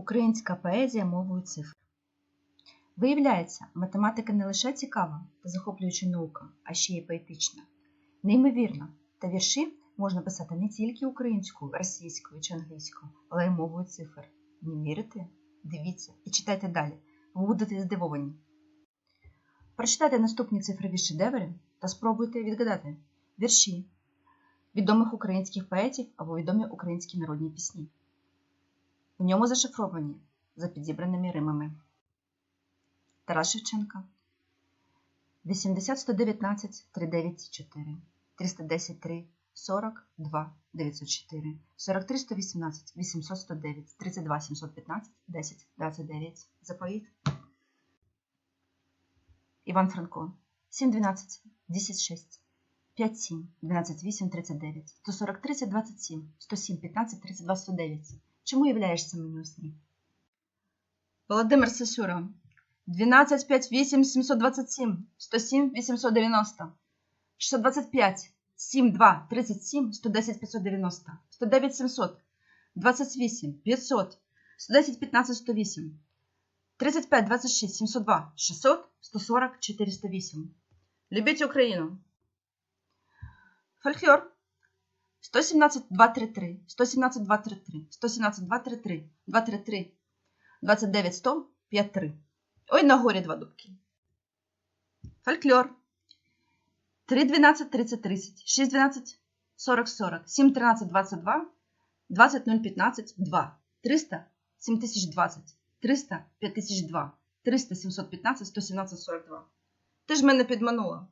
Українська поезія мовою цифр. Виявляється, математика не лише цікава та захоплююча наука, а ще й поетична. Неймовірно, та вірші можна писати не тільки українською, російською чи англійською, але й мовою цифр. Не вірите? Дивіться і читайте далі. Ви будете здивовані. Прочитайте наступні цифрові шедеври та спробуйте відгадати вірші відомих українських поетів або відомі українські народні пісні. В ньому зашифровані за підібраними римами. Тарас Шевченка 80 119 394 310 3 42 904 43 118 800 109 32 715 10 29 Заповіт. Іван Франко. 7 12 10 6 5 7 12 8 39 140 30 27 107 15 32 109 Чому являєшся мені у сні? Володимир Сосюра 12 5 8 727 107 890 625 7 2 37 110 590 109 700 28 500 110 15 108 35 26 702 600 140 408 Любіть Україну! Фольклор 117 233 117 233 117 233 233 29 100 53 Ой, на горі два дубки. Фольклор 3 12 30 30 6 12 40 40 7 13 22 20 0 15 2 300 7020 300 5002 300 715 117 42 Ти ж мене підманула.